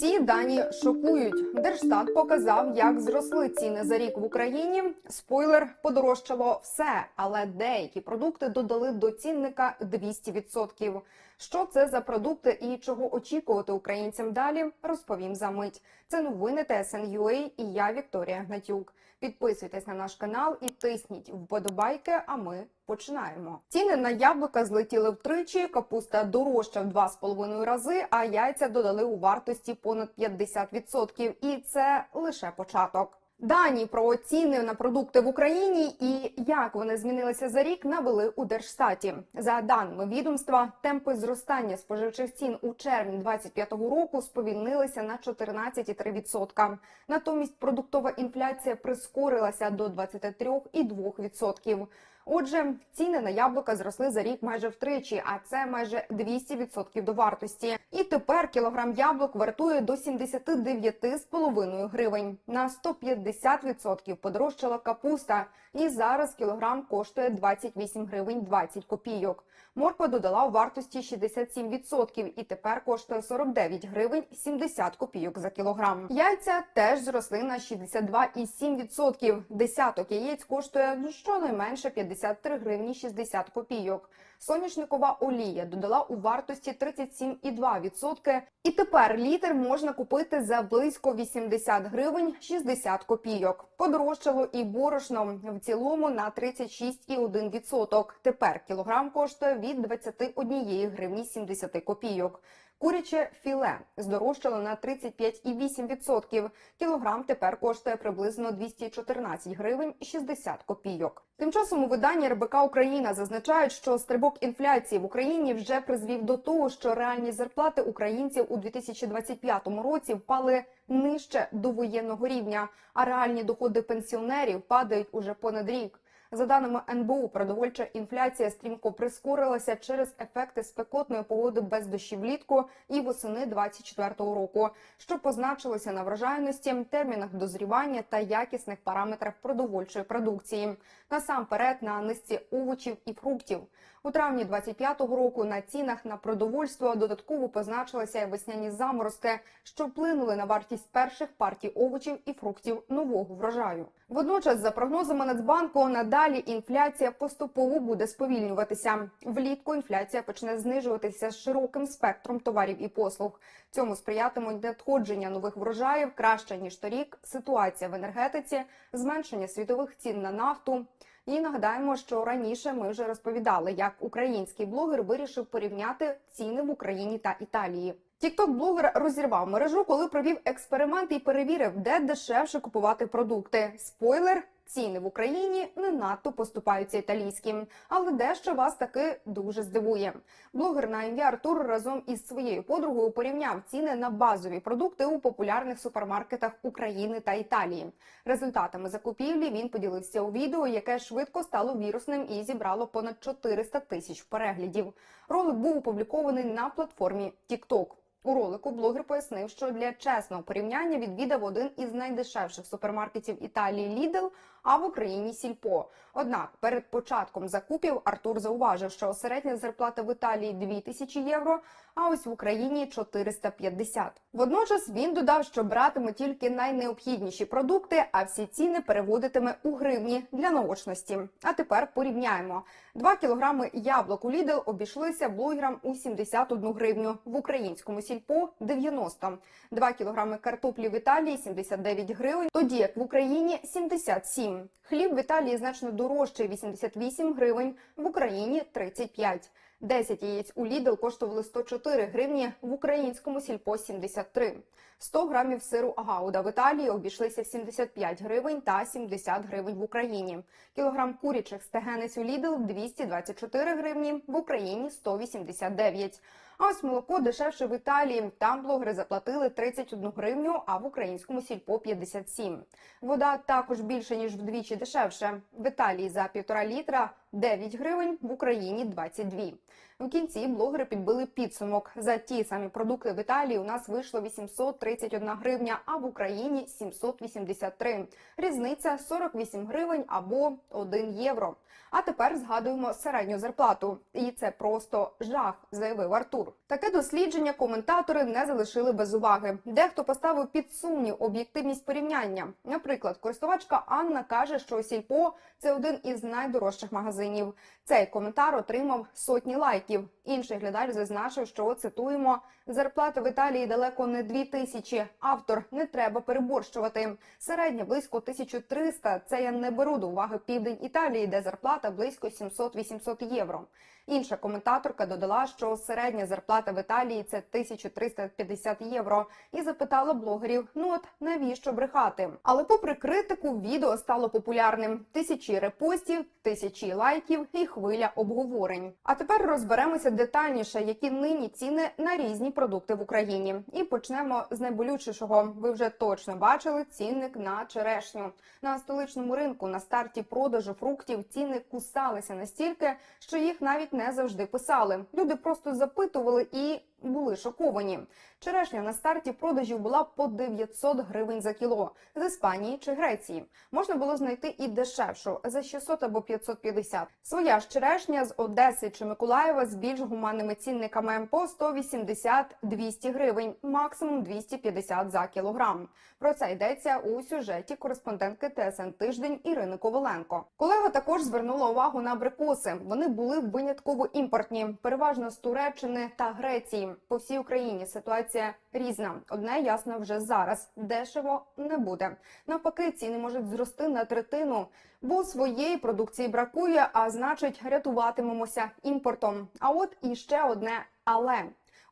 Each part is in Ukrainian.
Ці дані шокують. Держстат показав, як зросли ціни за рік в Україні. Спойлер подорожчало все, але деякі продукти додали до цінника 200%. Що це за продукти і чого очікувати українцям далі? Розповім за мить. Це новини TSN.ua і я Вікторія Гнатюк. Підписуйтесь на наш канал і тисніть вподобайки. А ми починаємо. Ціни на яблука злетіли втричі. Капуста дорожча в 2,5 рази, а яйця додали у вартості понад 50%. І це лише початок. Дані про ціни на продукти в Україні і як вони змінилися за рік навели у Держстаті. За даними відомства, темпи зростання споживчих цін у червні 2025 року сповільнилися на 14,3%. Натомість продуктова інфляція прискорилася до 23,2%. Отже, ціни на яблука зросли за рік майже втричі, а це майже 200% до вартості. І тепер кілограм яблук вартує до 79,5 гривень. На 150% подорожчала капуста, і зараз кілограм коштує 28 гривень 20 копійок. Морква додала у вартості 67% і тепер коштує 49 гривень 70 копійок за кілограм. Яйця теж зросли на 62,7%. Десяток яєць коштує щонайменше 53 гривні 60 копійок. Соняшникова олія додала у вартості 37,2%. І тепер літр можна купити за близько 80 гривень 60 копійок. Подорожчало і борошно в цілому на 36,1%. Тепер кілограм коштує від 21 гривні 70 копійок. Куряче філе здорожчало на 35,8%. Кілограм тепер коштує приблизно 214 гривень 60 копійок. Тим часом у виданні РБК Україна зазначають, що стрибок інфляції в Україні вже призвів до того, що реальні зарплати українців у 2025 році впали нижче до воєнного рівня, а реальні доходи пенсіонерів падають уже понад рік. За даними НБУ, продовольча інфляція стрімко прискорилася через ефекти спекотної погоди без дощів влітку і восени 24-го року, що позначилося на врожайності, термінах дозрівання та якісних параметрах продовольчої продукції. Насамперед на низці овочів і фруктів. У травні 25-го року на цінах на продовольство додатково позначилися весняні заморозки, що вплинули на вартість перших партій овочів і фруктів нового врожаю. Водночас, за прогнозами Нацбанку, надалі інфляція поступово буде сповільнюватися. Влітку інфляція почне знижуватися з широким спектром товарів і послуг. Цьому сприятимуть надходження нових врожаїв краще ніж торік. Ситуація в енергетиці, зменшення світових цін на нафту. І нагадаємо, що раніше ми вже розповідали, як український блогер вирішив порівняти ціни в Україні та Італії. Тікток-блогер розірвав мережу, коли провів експеримент і перевірив, де дешевше купувати продукти. Спойлер. Ціни в Україні не надто поступаються італійським, але дещо вас таки дуже здивує. Блогер на ім'я Артур разом із своєю подругою порівняв ціни на базові продукти у популярних супермаркетах України та Італії. Результатами закупівлі він поділився у відео, яке швидко стало вірусним і зібрало понад 400 тисяч переглядів. Ролик був опублікований на платформі TikTok. У ролику блогер пояснив, що для чесного порівняння відвідав один із найдешевших супермаркетів Італії Lidl, а в Україні Сільпо. Однак перед початком закупів Артур зауважив, що середня зарплата в Італії 2000 євро, а ось в Україні 450. Водночас він додав, що братиме тільки найнеобхідніші продукти, а всі ціни переводитиме у гривні для наочності. А тепер порівняємо: 2 кілограми яблук у Lidl обійшлися блогерам у 71 гривню, в українському сільпо 90. 2 кілограми картоплі в Італії 79 гривень, тоді як в Україні 77. Хліб в Італії значно дорожчий 88 гривень, в Україні 35. 10 яєць у Lidl коштували 104 гривні, в українському сільпо 73. 100 грамів сиру Гауда в Італії обійшлися 75 гривень та 70 гривень в Україні. Кілограм курячих стегенець у Lidl 224 гривні, в Україні 189. А ось молоко дешевше в Італії. Там блогери заплатили 31 гривню, а в українському сільпо 57. Вода також більше ніж вдвічі дешевше. В Італії за півтора літра 9 гривень, в Україні 22. В кінці блогери підбили підсумок. За ті самі продукти в Італії у нас вийшло 831 гривня, а в Україні 783. Різниця 48 гривень або 1 євро. А тепер згадуємо середню зарплату. І це просто жах, заявив Артур. Таке дослідження коментатори не залишили без уваги. Дехто поставив під сумнів об'єктивність порівняння. Наприклад, користувачка Анна каже, що Сільпо це один із найдорожчих магазинів. Цей коментар отримав сотні лайків податків. Інший глядач зазначив, що цитуємо зарплата в Італії далеко не дві тисячі. Автор не треба переборщувати. Середня близько 1300. Це я не беру до уваги південь Італії, де зарплата близько 700-800 євро. Інша коментаторка додала, що середня зарплата в Італії це 1350 євро, і запитала блогерів: ну от навіщо брехати? Але попри критику, відео стало популярним: тисячі репостів, тисячі лайків і хвиля обговорень. А тепер розберемося детальніше, які нині ціни на різні продукти в Україні. І почнемо з найболючішого. Ви вже точно бачили цінник на черешню на столичному ринку. На старті продажу фруктів ціни кусалися настільки, що їх навіть не завжди писали. Люди просто запитували і були шоковані. Черешня на старті продажів була по 900 гривень за кіло з Іспанії чи Греції. Можна було знайти і дешевшу за 600 або 550. Своя ж черешня з Одеси чи Миколаєва з більш гуманними цінниками по 180-200 гривень, максимум 250 за кілограм. Про це йдеться у сюжеті кореспондентки ТСН Тиждень Ірини Коваленко. Колега також звернула увагу на абрикоси. Вони були винятково імпортні, переважно з Туреччини та Греції. По всій Україні ситуація різна. Одне ясно вже зараз: дешево не буде. Навпаки, ціни можуть зрости на третину, бо своєї продукції бракує, а значить, рятуватимемося імпортом. А от і ще одне але.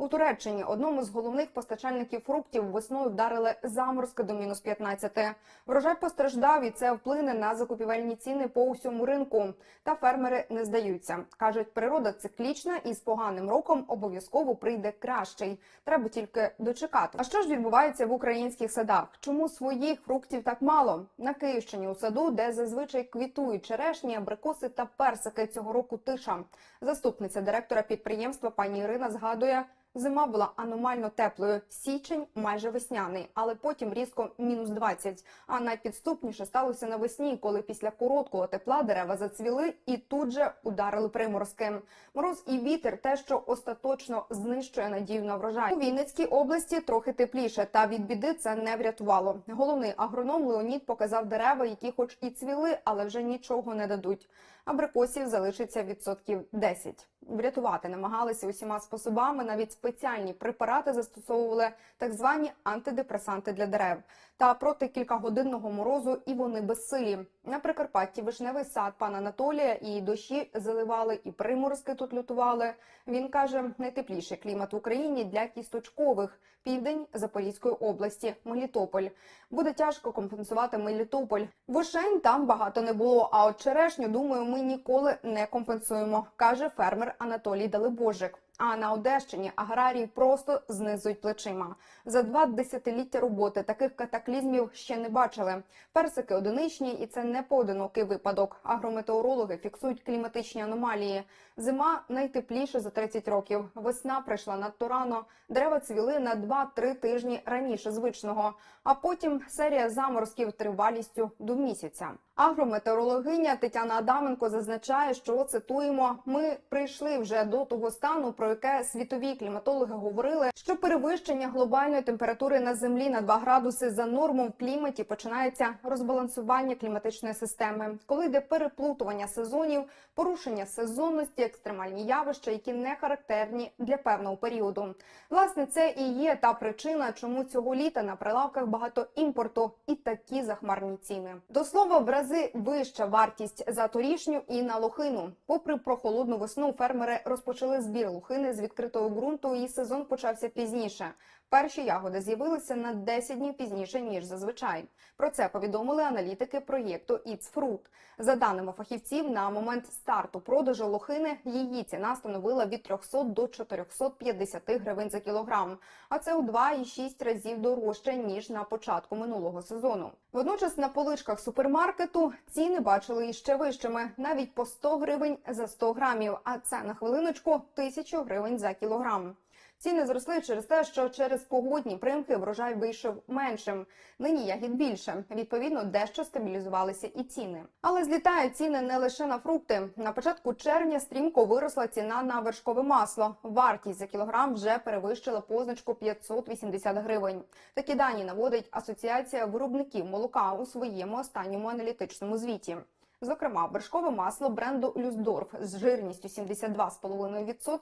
У Туреччині одному з головних постачальників фруктів весною вдарили заморозки до мінус 15. Врожай постраждав і це вплине на закупівельні ціни по усьому ринку. Та фермери не здаються. кажуть, природа циклічна і з поганим роком обов'язково прийде кращий. Треба тільки дочекати. А що ж відбувається в українських садах? Чому своїх фруктів так мало? На Київщині у саду, де зазвичай квітують черешні, абрикоси та персики цього року тиша. Заступниця директора підприємства пані Ірина згадує. Зима була аномально теплою. Січень майже весняний, але потім різко мінус 20. А найпідступніше сталося навесні, коли після короткого тепла дерева зацвіли і тут же ударили приморозки. Мороз і вітер те, що остаточно знищує надію на врожай. У Вінницькій області трохи тепліше, та від біди це не врятувало. Головний агроном Леонід показав дерева, які, хоч і цвіли, але вже нічого не дадуть. Абрикосів залишиться відсотків 10. Врятувати намагалися усіма способами. Навіть спеціальні препарати застосовували так звані антидепресанти для дерев. Та проти кількагодинного морозу і вони безсилі. На Прикарпатті вишневий сад пана Анатолія і дощі заливали, і приморозки тут лютували. Він каже, найтепліший клімат в Україні для кісточкових південь Запорізької області, Мелітополь. Буде тяжко компенсувати Мелітополь. Вишень там багато не було. А от черешню, думаю, ми ніколи не компенсуємо, каже фермер Анатолій Далебожик. А на Одещині аграрії просто знизують плечима. За два десятиліття роботи таких катаклізмів ще не бачили. Персики одиничні, і це не поодинокий випадок. Агрометеорологи фіксують кліматичні аномалії. Зима найтепліша за 30 років. Весна прийшла надто рано. Дерева цвіли на 2-3 тижні раніше звичного. А потім серія заморозків тривалістю до місяця. Агрометеорологиня Тетяна Адаменко зазначає, що цитуємо: ми прийшли вже до того стану, про яке світові кліматологи говорили, що перевищення глобальної температури на землі на 2 градуси за норму в кліматі починається розбалансування кліматичної системи, коли йде переплутування сезонів, порушення сезонності, екстремальні явища, які не характерні для певного періоду. Власне, це і є та причина, чому цього літа на прилавках багато імпорту і такі захмарні ціни. До слова, в рази вища вартість за торішню і на лохину. Попри прохолодну весну, фермери розпочали збір лохини з відкритого ґрунту, і сезон почався пізніше. Перші ягоди з'явилися на 10 днів пізніше ніж зазвичай. Про це повідомили аналітики проєкту It's Fruit. За даними фахівців, на момент старту продажу лохини її ціна становила від 300 до 450 гривень за кілограм. А це у 2,6 разів дорожче ніж на початку минулого сезону. Водночас на поличках супермаркету ціни бачили іще вищими, навіть по 100 гривень за 100 грамів. А це на хвилиночку 1000 гривень за кілограм. Ціни зросли через те, що через погодні примхи врожай вийшов меншим. Нині ягід більше. Відповідно, дещо стабілізувалися і ціни. Але злітають ціни не лише на фрукти. На початку червня стрімко виросла ціна на вершкове масло. Вартість за кілограм вже перевищила позначку 580 гривень. Такі дані наводить Асоціація виробників молока у своєму останньому аналітичному звіті. Зокрема, вершкове масло бренду Люсдорф з жирністю 72,5%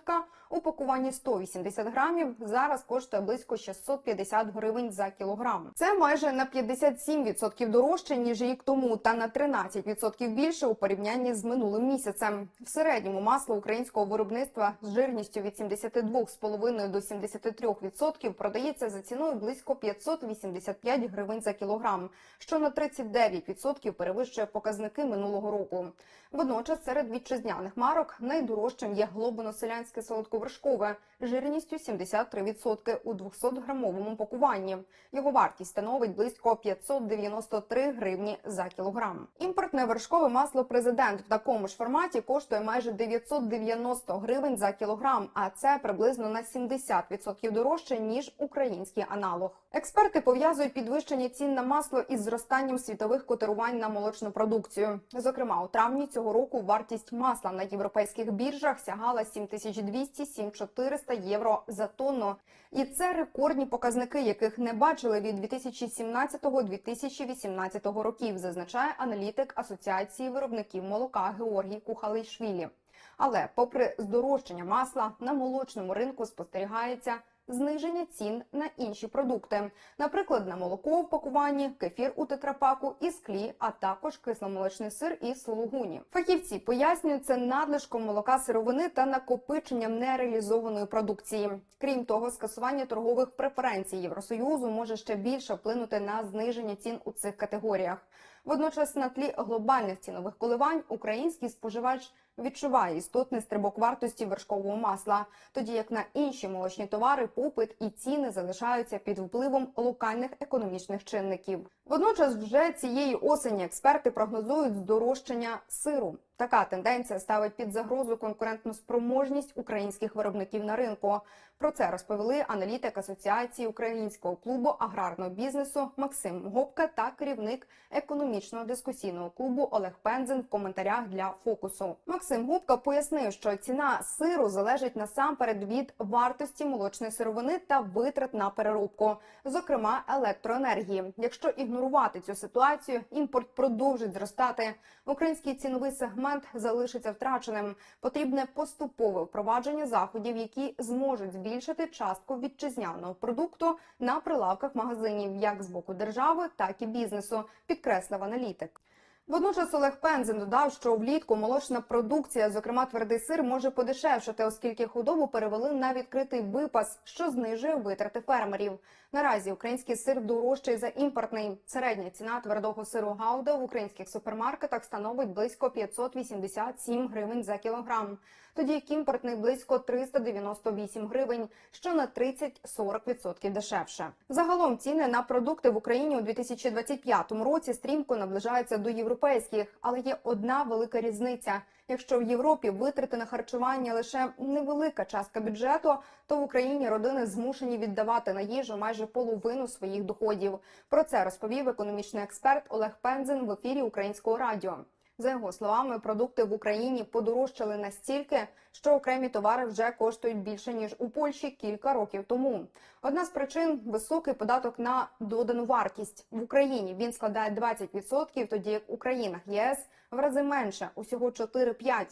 у пакуванні 180 грамів зараз коштує близько 650 гривень за кілограм. Це майже на 57% дорожче ніж рік тому, та на 13% більше у порівнянні з минулим місяцем. В середньому масло українського виробництва з жирністю від 72,5 до 73% продається за ціною близько 585 гривень за кілограм, що на 39% перевищує показники минулого року. Водночас серед вітчизняних марок найдорожчим є глобино-селянське солодковершкове жирністю 73% у 200-грамовому пакуванні. Його вартість становить близько 593 гривні за кілограм. Імпортне вершкове масло президент в такому ж форматі коштує майже 990 гривень за кілограм, а це приблизно на 70% дорожче ніж український аналог. Експерти пов'язують підвищення цін на масло із зростанням світових котирувань на молочну продукцію. Зокрема, у травні цього року вартість масла на європейських біржах сягала 7200-7400 євро за тонну. І це рекордні показники, яких не бачили від 2017-2018 років, зазначає аналітик Асоціації виробників молока Георгій Кухалейшвілі. Але, попри здорожчання масла, на молочному ринку спостерігається зниження цін на інші продукти, наприклад, на молоко в пакуванні, кефір у тетрапаку і склі, а також кисломолочний сир і сулугуні. Фахівці пояснюють це надлишком молока сировини та накопиченням нереалізованої продукції. Крім того, скасування торгових преференцій Євросоюзу може ще більше вплинути на зниження цін у цих категоріях. Водночас, на тлі глобальних цінових коливань, український споживач відчуває істотний стрибок вартості вершкового масла, тоді як на інші молочні товари попит і ціни залишаються під впливом локальних економічних чинників. Водночас, вже цієї осені експерти прогнозують здорожчання сиру. Така тенденція ставить під загрозу конкурентну спроможність українських виробників на ринку. Про це розповіли аналітик Асоціації українського клубу аграрного бізнесу Максим Гопка та керівник економічного дискусійного клубу Олег Пензен в коментарях для фокусу. Максим Гопка пояснив, що ціна сиру залежить насамперед від вартості молочної сировини та витрат на переробку, зокрема електроенергії. Якщо ігнорувати цю ситуацію, імпорт продовжить зростати. Український ціновий сегмент залишиться втраченим. Потрібне поступове впровадження заходів, які зможуть збільшити частку вітчизняного продукту на прилавках магазинів, як з боку держави, так і бізнесу, підкреслив аналітик. Водночас Олег Пензен додав, що влітку молочна продукція, зокрема твердий сир, може подешевшати, оскільки худобу перевели на відкритий випас, що знижує витрати фермерів. Наразі український сир дорожчий за імпортний. Середня ціна твердого сиру гауда в українських супермаркетах становить близько 587 гривень за кілограм, тоді як імпортний близько 398 гривень, що на 30-40% дешевше. Загалом ціни на продукти в Україні у 2025 році стрімко наближаються до європейських, але є одна велика різниця. Якщо в Європі витрати на харчування лише невелика частка бюджету, то в Україні родини змушені віддавати на їжу майже половину своїх доходів. Про це розповів економічний експерт Олег Пензен в ефірі Українського радіо. За його словами, продукти в Україні подорожчали настільки, що окремі товари вже коштують більше ніж у Польщі кілька років тому. Одна з причин високий податок на додану вартість в Україні. Він складає 20%, тоді як у країнах ЄС в рази менше, усього 4-5%.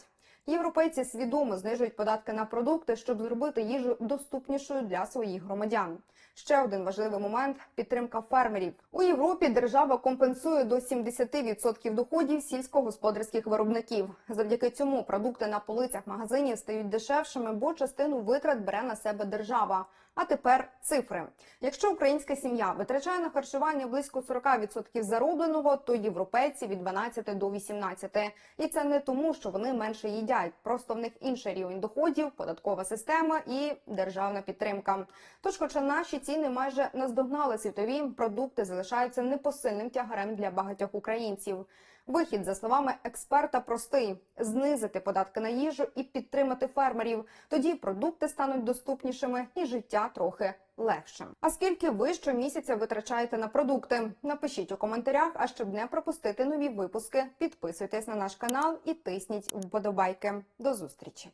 Європейці свідомо знижують податки на продукти, щоб зробити їжу доступнішою для своїх громадян. Ще один важливий момент підтримка фермерів у Європі. Держава компенсує до 70% доходів сільськогосподарських виробників. Завдяки цьому продукти на полицях магазинів стають дешевшими, бо частину витрат бере на себе держава. А тепер цифри. Якщо українська сім'я витрачає на харчування близько 40% заробленого, то європейці від 12 до 18. І це не тому, що вони менше їдять, просто в них інший рівень доходів, податкова система і державна підтримка. Тож, хоча наші ціни майже наздогнали світові, продукти залишаються непосильним тягарем для багатьох українців. Вихід, за словами експерта, простий: знизити податки на їжу і підтримати фермерів. Тоді продукти стануть доступнішими і життя трохи легшим. А скільки ви щомісяця витрачаєте на продукти? Напишіть у коментарях. А щоб не пропустити нові випуски, підписуйтесь на наш канал і тисніть вподобайки. До зустрічі!